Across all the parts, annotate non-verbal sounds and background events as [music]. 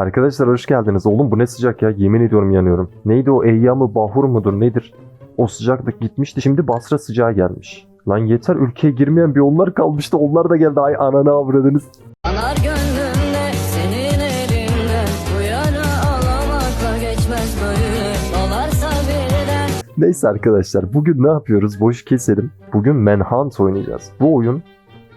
Arkadaşlar hoş geldiniz. Oğlum bu ne sıcak ya. Yemin ediyorum yanıyorum. Neydi o Eyyamı Bahur mudur nedir? O sıcaklık gitmişti. Şimdi Basra sıcağı gelmiş. Lan yeter ülkeye girmeyen bir onlar kalmıştı. Onlar da geldi. Ay ananı avradınız. Anar gönlümde senin elinde Bu yana alamakla geçmez böyle Dolarsa birden Neyse arkadaşlar bugün ne yapıyoruz? Boş keselim. Bugün Manhunt oynayacağız. Bu oyun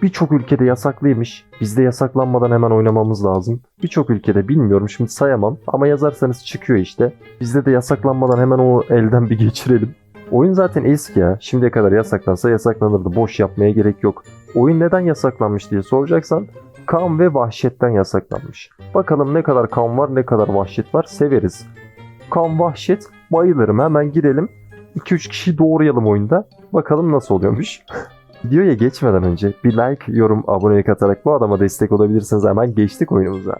birçok ülkede yasaklıymış. Bizde yasaklanmadan hemen oynamamız lazım. Birçok ülkede bilmiyorum şimdi sayamam ama yazarsanız çıkıyor işte. Bizde de yasaklanmadan hemen o elden bir geçirelim. Oyun zaten eski ya. Şimdiye kadar yasaklansa yasaklanırdı. Boş yapmaya gerek yok. Oyun neden yasaklanmış diye soracaksan kan ve vahşetten yasaklanmış. Bakalım ne kadar kan var ne kadar vahşet var severiz. Kan vahşet bayılırım hemen girelim. 2-3 kişiyi doğrayalım oyunda. Bakalım nasıl oluyormuş. [laughs] Videoya geçmeden önce bir like, yorum, abonelik atarak bu adama destek olabilirsiniz. Hemen geçtik oyunumuza.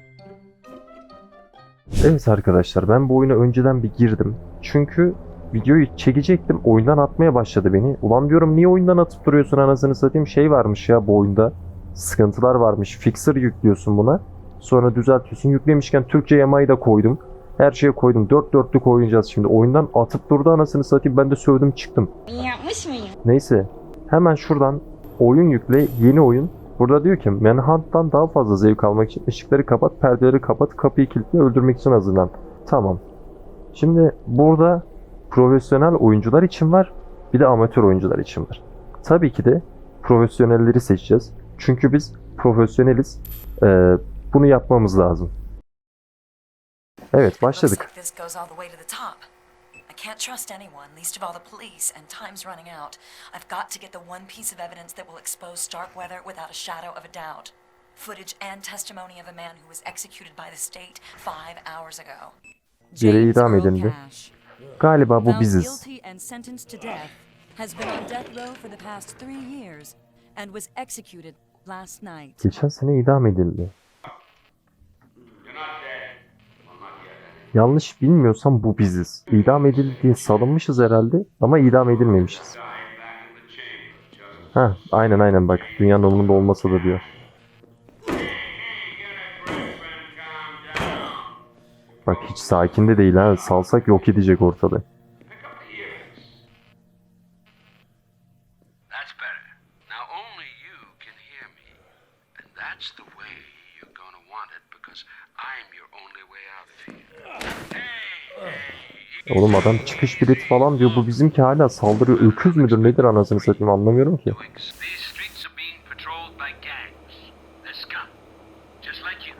Evet arkadaşlar ben bu oyuna önceden bir girdim. Çünkü videoyu çekecektim. Oyundan atmaya başladı beni. Ulan diyorum niye oyundan atıp duruyorsun anasını satayım. Şey varmış ya bu oyunda. Sıkıntılar varmış. Fixer yüklüyorsun buna. Sonra düzeltiyorsun. Yüklemişken Türkçe yamayı da koydum. Her şeye koydum. Dört dörtlük oynayacağız şimdi. Oyundan atıp durdu anasını satayım. Ben de sövdüm çıktım. Yapmış mıyım? Neyse. Hemen şuradan oyun yükle. Yeni oyun. Burada diyor ki Manhunt'tan daha fazla zevk almak için ışıkları kapat, perdeleri kapat, kapıyı kilitle, öldürmek için hazırlan. Tamam. Şimdi burada profesyonel oyuncular için var. Bir de amatör oyuncular için var. Tabii ki de profesyonelleri seçeceğiz. Çünkü biz profesyoneliz. Ee, bunu yapmamız lazım. Evet başladık. Can't trust anyone, least of all the police, and time's running out. I've got to get the one piece of evidence that will expose Starkweather without a shadow of a doubt. Footage and testimony of a man who was executed by the state five hours ago. Idam edildi. Galiba bu biziz. guilty and sentenced to Yanlış bilmiyorsam bu biziz. İdam edildi diye salınmışız herhalde ama idam edilmemişiz. Ha, aynen aynen bak dünyanın umurunda olmasa da diyor. Bak hiç sakin de değil ha. Salsak yok edecek ortalığı. Oğlum adam çıkış bileti falan diyor. Bu bizimki hala saldırıyor. Öküz müdür nedir anasını satayım anlamıyorum ki. [laughs]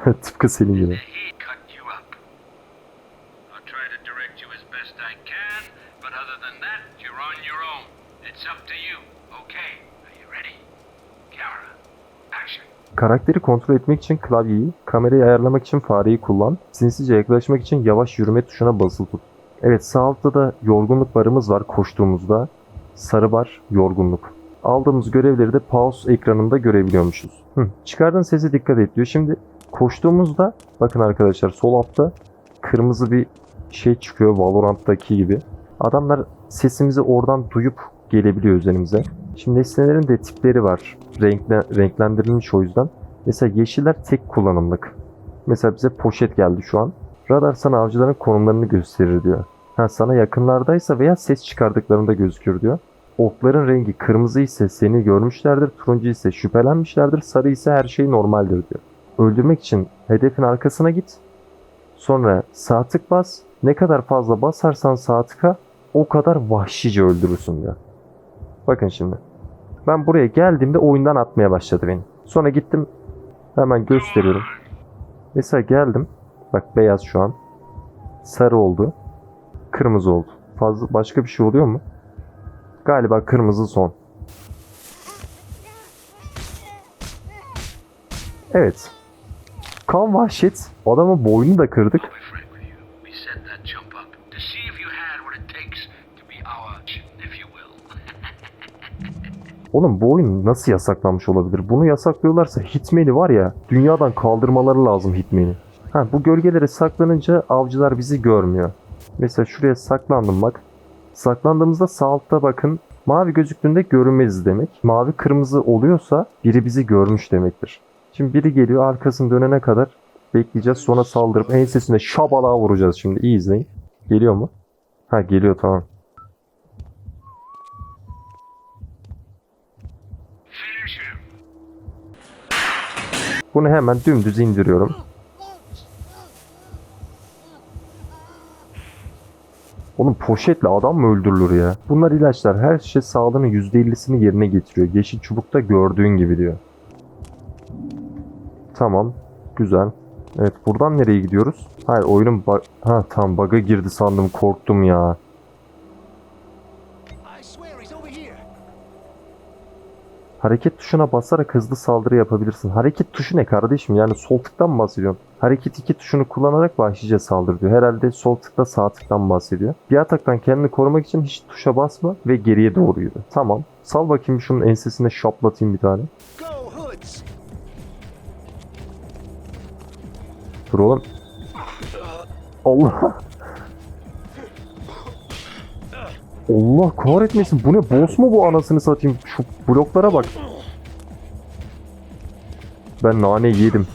[laughs] Tıpkı senin gibi. Karakteri kontrol etmek için klavyeyi, kamerayı ayarlamak için fareyi kullan, sinsice yaklaşmak için yavaş yürüme tuşuna basılı tut. Evet sağ altta da yorgunluk barımız var koştuğumuzda. Sarı bar yorgunluk. Aldığımız görevleri de pause ekranında görebiliyormuşuz. Hı, çıkardığın sese dikkat et diyor. Şimdi koştuğumuzda bakın arkadaşlar sol altta kırmızı bir şey çıkıyor Valorant'taki gibi. Adamlar sesimizi oradan duyup gelebiliyor üzerimize. Şimdi nesnelerin de tipleri var. Renkle, renklendirilmiş o yüzden. Mesela yeşiller tek kullanımlık. Mesela bize poşet geldi şu an. Radar sana avcıların konumlarını gösterir diyor. Ha, sana yakınlardaysa veya ses çıkardıklarında gözükür diyor. Okların rengi kırmızı ise seni görmüşlerdir, turuncu ise şüphelenmişlerdir, sarı ise her şey normaldir diyor. Öldürmek için hedefin arkasına git. Sonra sağ tık bas. Ne kadar fazla basarsan sağ tıka o kadar vahşice öldürürsün diyor. Bakın şimdi. Ben buraya geldiğimde oyundan atmaya başladı beni. Sonra gittim hemen gösteriyorum. Mesela geldim. Bak beyaz şu an. Sarı oldu. Kırmızı oldu. Fazla başka bir şey oluyor mu? Galiba kırmızı son. Evet. Kan vahşet. Adamın boynunu da kırdık. Oğlum bu oyun nasıl yasaklanmış olabilir? Bunu yasaklıyorlarsa Hitman'i var ya dünyadan kaldırmaları lazım Hitman'i. Ha bu gölgelere saklanınca avcılar bizi görmüyor. Mesela şuraya saklandım bak. Saklandığımızda sağ altta bakın mavi gözüktüğünde görünmeziz demek. Mavi kırmızı oluyorsa biri bizi görmüş demektir. Şimdi biri geliyor arkasını dönene kadar bekleyeceğiz. Sonra saldırıp ensesine şabalağa vuracağız şimdi. İyi izleyin. Geliyor mu? Ha geliyor tamam. Bunu hemen dümdüz indiriyorum. Poşetle adam mı öldürülür ya? Bunlar ilaçlar. Her şey sağlığının %50'sini yerine getiriyor. Yeşil çubukta gördüğün gibi diyor. Tamam. Güzel. Evet buradan nereye gidiyoruz? Hayır oyunun bug... Ha tam bug'a girdi sandım korktum ya. Hareket tuşuna basarak hızlı saldırı yapabilirsin. Hareket tuşu ne kardeşim? Yani sol tıktan mı bahsediyorum? Hareket iki tuşunu kullanarak vahşice saldır diyor. Herhalde sol tıkla sağ tıktan bahsediyor. Bir ataktan kendini korumak için hiç tuşa basma ve geriye doğru yürü. Tamam. Sal bakayım şunun ensesine şaplatayım bir tane. Dur oğlum. Allah. Allah kahretmesin. Bu ne? Boss mu bu anasını satayım? Şu bloklara bak. Ben nane yedim.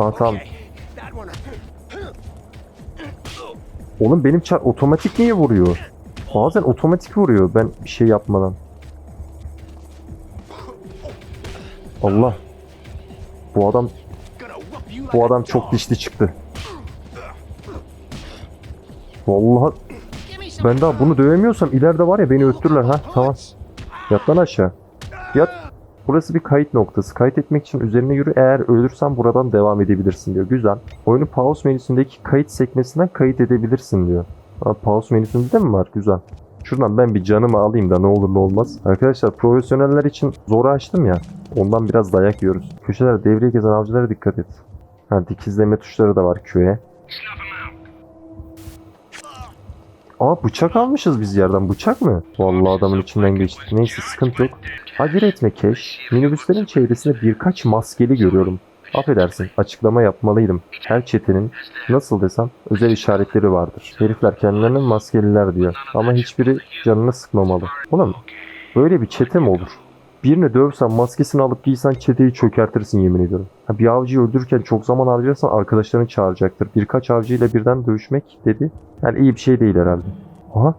One. Oğlum benim çar otomatik niye vuruyor? Bazen otomatik vuruyor ben bir şey yapmadan. Allah. Bu adam bu adam çok dişli çıktı. Vallahi ben daha bunu dövemiyorsam ileride var ya beni öttürürler ha. Tamam. Yat lan aşağı. Yat. Burası bir kayıt noktası. Kayıt etmek için üzerine yürü. Eğer ölürsen buradan devam edebilirsin diyor. Güzel. Oyunu pause menüsündeki kayıt sekmesinden kayıt edebilirsin diyor. Ha, pause menüsünde de mi var? Güzel. Şuradan ben bir canımı alayım da ne olur ne olmaz. Arkadaşlar profesyoneller için zoru açtım ya. Ondan biraz dayak yiyoruz. Köşelerde devreye gezen avcılara dikkat et. Ha, dikizleme tuşları da var him out. Aa bıçak almışız biz yerden. Bıçak mı? Vallahi adamın içinden geçtik. Neyse sıkıntı yok. Acele etme Keş. Minibüslerin çevresinde birkaç maskeli görüyorum. Affedersin, açıklama yapmalıydım. Her çetenin, nasıl desem, özel işaretleri vardır. Herifler kendilerine maskeliler diyor. Ama hiçbiri canını sıkmamalı. Ulan böyle bir çete mi olur? Birini dövsen maskesini alıp giysen çeteyi çökertirsin yemin ediyorum. Bir avcıyı öldürürken çok zaman harcarsan arkadaşlarını çağıracaktır. Birkaç avcıyla birden dövüşmek dedi. Yani iyi bir şey değil herhalde. Aha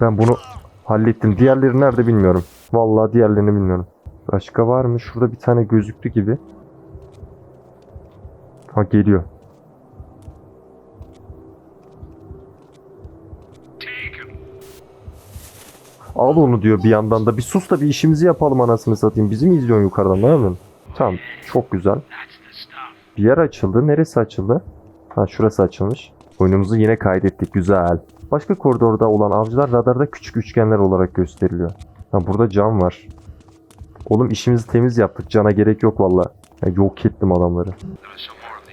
ben bunu hallettim. Diğerleri nerede bilmiyorum. Vallahi diğerlerini bilmiyorum. Başka var mı? Şurada bir tane gözüktü gibi. Ha geliyor. Al onu diyor bir yandan da. Bir sus da bir işimizi yapalım anasını satayım. Bizi mi izliyorsun yukarıdan ne yapıyorsun? Tamam çok güzel. Bir yer açıldı. Neresi açıldı? Ha şurası açılmış. Oyunumuzu yine kaydettik. Güzel. Başka koridorda olan avcılar radarda küçük üçgenler olarak gösteriliyor. Ha burada cam var. Oğlum işimizi temiz yaptık. Cana gerek yok valla. Yok ettim adamları.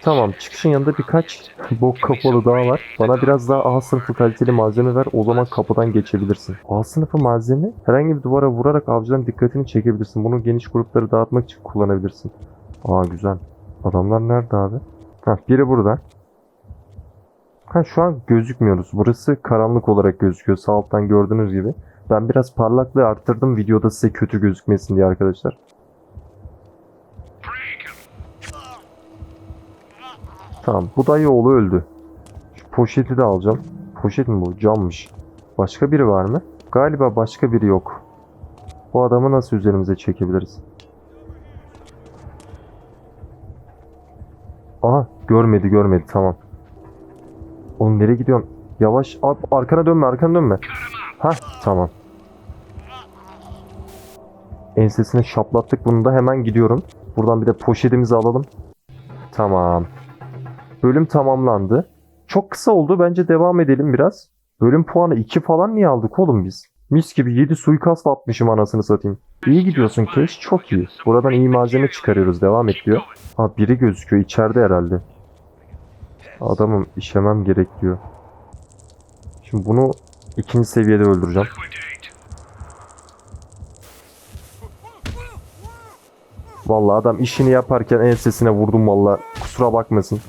Tamam çıkışın yanında birkaç bok kapalı daha var. Bana biraz daha A sınıfı kaliteli malzeme ver o zaman kapıdan geçebilirsin. A sınıfı malzeme herhangi bir duvara vurarak avcıların dikkatini çekebilirsin. Bunu geniş grupları dağıtmak için kullanabilirsin. Aa güzel. Adamlar nerede abi? Ha biri burada. Ha şu an gözükmüyoruz. Burası karanlık olarak gözüküyor. Sağ alttan gördüğünüz gibi. Ben biraz parlaklığı arttırdım videoda size kötü gözükmesin diye arkadaşlar. Tamam. Bu dayı oğlu öldü. Şu poşeti de alacağım. Poşet mi bu? Cammış. Başka biri var mı? Galiba başka biri yok. Bu adamı nasıl üzerimize çekebiliriz? Aha görmedi görmedi tamam. Oğlum nereye gidiyorsun? Yavaş Abi, arkana dönme arkana dönme. Ha tamam. Ensesine şaplattık bunu da hemen gidiyorum. Buradan bir de poşetimizi alalım. Tamam. Bölüm tamamlandı. Çok kısa oldu. Bence devam edelim biraz. Bölüm puanı 2 falan niye aldık oğlum biz? Mis gibi 7 suikast atmışım anasını satayım. İyi gidiyorsun Keş. Çok iyi. Buradan iyi malzeme çıkarıyoruz. Devam et diyor. Ha biri gözüküyor. içeride herhalde. Adamım işemem gerek diyor. Şimdi bunu ikinci seviyede öldüreceğim. Vallahi adam işini yaparken ensesine vurdum vallahi. Kusura bakmasın.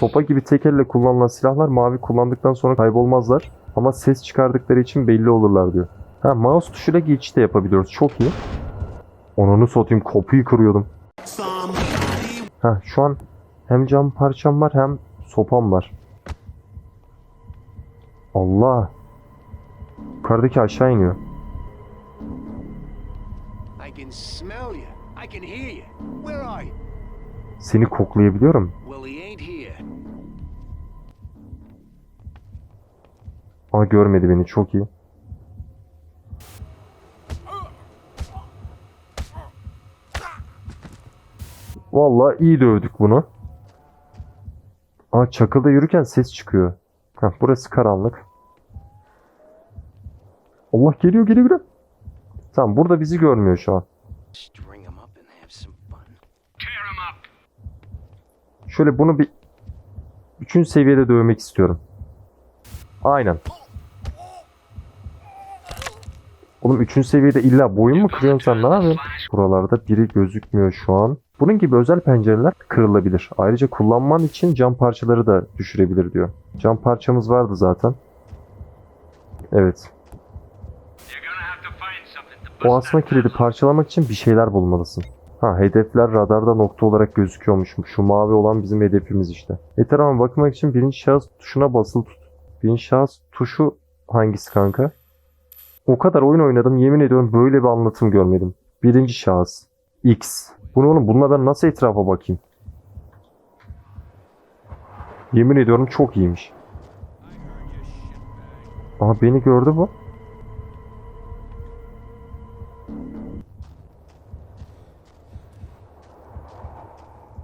Sopa gibi tek elle kullanılan silahlar mavi kullandıktan sonra kaybolmazlar ama ses çıkardıkları için belli olurlar diyor. Ha mouse tuşuyla geçiş de yapabiliyoruz. Çok iyi. Onunu satayım kapıyı kırıyordum. Ha şu an hem cam parçam var hem sopam var. Allah. Yukarıdaki aşağı iniyor. Seni koklayabiliyorum. Well, Ama görmedi beni çok iyi. Vallahi iyi dövdük bunu. Aa çakılda yürürken ses çıkıyor. Heh, burası karanlık. Allah geliyor geliyor geliyor. Tamam burada bizi görmüyor şu an. Şöyle bunu bir üçüncü seviyede dövmek istiyorum. Aynen. Oğlum üçüncü seviyede illa boyun mu kırıyorsun sen ne yapıyorsun? Buralarda biri gözükmüyor şu an. Bunun gibi özel pencereler kırılabilir. Ayrıca kullanman için cam parçaları da düşürebilir diyor. Cam parçamız vardı zaten. Evet. O asma kilidi parçalamak için bir şeyler bulmalısın. Ha hedefler radarda nokta olarak gözüküyormuş. Şu mavi olan bizim hedefimiz işte. Etrafa bakmak için birinci şahıs tuşuna basılı tut. Birinci şahıs tuşu hangisi kanka? O kadar oyun oynadım yemin ediyorum böyle bir anlatım görmedim. Birinci şahıs. X. Bu ne oğlum? Bununla ben nasıl etrafa bakayım? Yemin ediyorum çok iyiymiş. Aha beni gördü bu.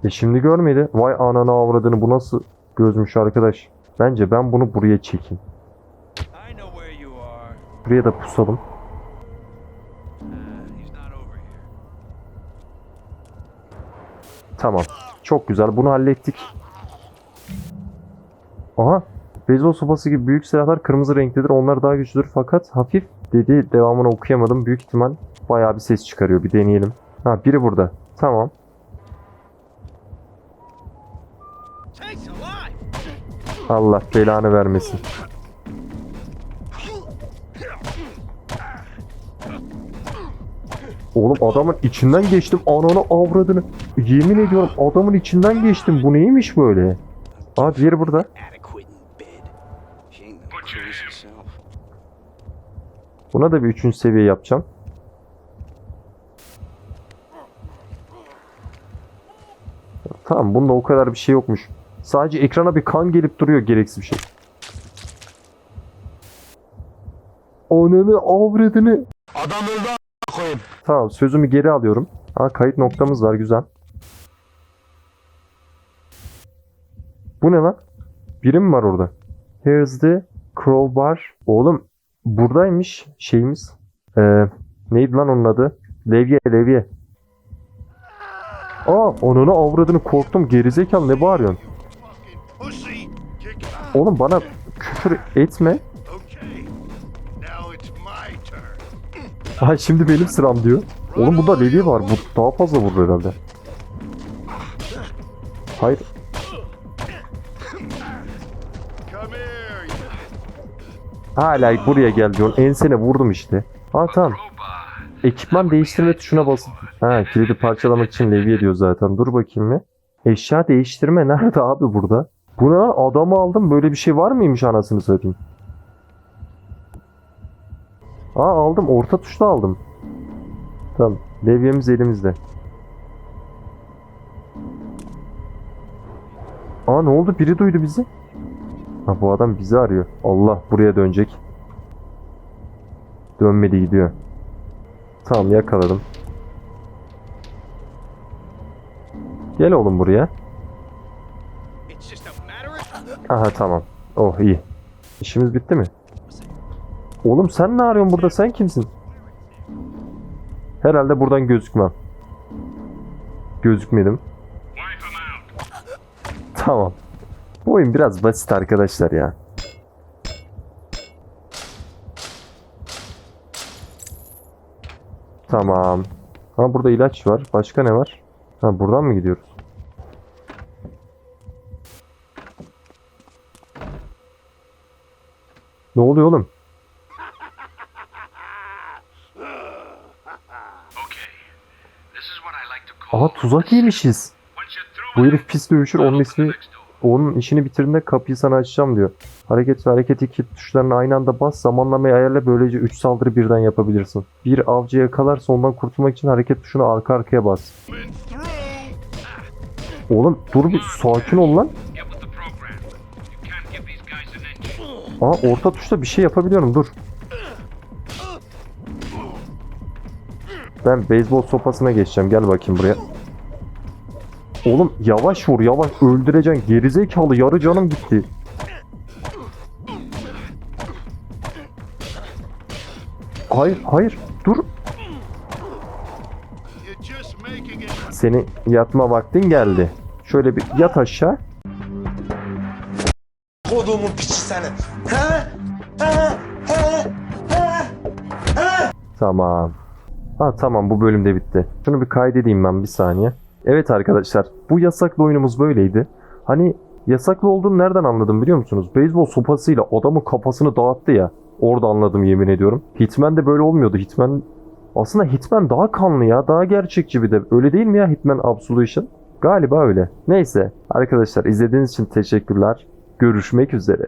E şimdi görmedi. Vay ananı avradını bu nasıl gözmüş arkadaş. Bence ben bunu buraya çekeyim. Buraya da pusalım. Tamam. Çok güzel. Bunu hallettik. Aha. Beyzbol sopası gibi büyük silahlar kırmızı renklidir. Onlar daha güçlüdür fakat hafif dedi. Devamını okuyamadım. Büyük ihtimal bayağı bir ses çıkarıyor. Bir deneyelim. Ha biri burada. Tamam. Allah belanı vermesin. Oğlum adamın içinden geçtim ananı avradını. Yemin ediyorum adamın içinden geçtim. Bu neymiş böyle? Aa diğeri burada. Buna da bir üçüncü seviye yapacağım. Tamam bunda o kadar bir şey yokmuş. Sadece ekrana bir kan gelip duruyor gereksiz bir şey. Ananı avradını. Adam öldü koyayım. Tamam sözümü geri alıyorum. Ha kayıt noktamız var güzel. Bu ne lan? Biri mi var orada? Here's the crowbar. Oğlum buradaymış şeyimiz. Ee, neydi lan onun adı? Levye levye. Aa onunu avradını korktum gerizekalı ne bağırıyorsun? Oğlum bana küfür etme. [laughs] Ay şimdi benim sıram diyor. Oğlum bunda levye var. Bu daha fazla vurur herhalde. Hayır. Hala buraya gel diyorsun. Ensene vurdum işte. Ha tamam. Ekipman değiştirme tuşuna basıp. Ha kilidi parçalamak için levye diyor zaten. Dur bakayım mı? Eşya değiştirme nerede abi burada? Buna adamı aldım. Böyle bir şey var mıymış anasını satayım? Aa aldım. Orta tuşla aldım. Tamam. Levyemiz elimizde. Aa ne oldu? Biri duydu bizi. Ha bu adam bizi arıyor. Allah buraya dönecek. Dönmedi gidiyor. Tamam yakaladım. Gel oğlum buraya. Aha tamam. Oh iyi. İşimiz bitti mi? Oğlum sen ne arıyorsun burada? Sen kimsin? Herhalde buradan gözükmem. Gözükmedim. Tamam. Bu oyun biraz basit arkadaşlar ya. Tamam. Ha burada ilaç var. Başka ne var? Ha buradan mı gidiyoruz? Ne oluyor oğlum? Tuzak yemişiz. Bu herif pis dövüşür. Onun ismi onun işini bitirdiğinde kapıyı sana açacağım diyor. Hareket ve hareket iki tuşlarını aynı anda bas. Zamanlamayı ayarla. Böylece 3 saldırı birden yapabilirsin. Bir avcı yakalarsa ondan kurtulmak için hareket tuşunu arka arkaya bas. Oğlum dur bir sakin ol lan. Aa orta tuşta bir şey yapabiliyorum dur. Ben beyzbol sopasına geçeceğim. Gel bakayım buraya. Oğlum yavaş vur yavaş öldüreceksin. Gerizekalı yarı canım gitti. Hayır hayır dur. Senin yatma vaktin geldi. Şöyle bir yat aşağı. Kodumun piçi seni. He? Tamam. Ha tamam bu bölümde bitti. Şunu bir kaydedeyim ben bir saniye. Evet arkadaşlar bu yasaklı oyunumuz böyleydi. Hani yasaklı olduğunu nereden anladım biliyor musunuz? Beyzbol sopasıyla adamın kafasını dağıttı ya. Orada anladım yemin ediyorum. Hitman de böyle olmuyordu. Hitman aslında Hitman daha kanlı ya. Daha gerçekçi bir de. Öyle değil mi ya Hitman Absolution? Galiba öyle. Neyse arkadaşlar izlediğiniz için teşekkürler. Görüşmek üzere.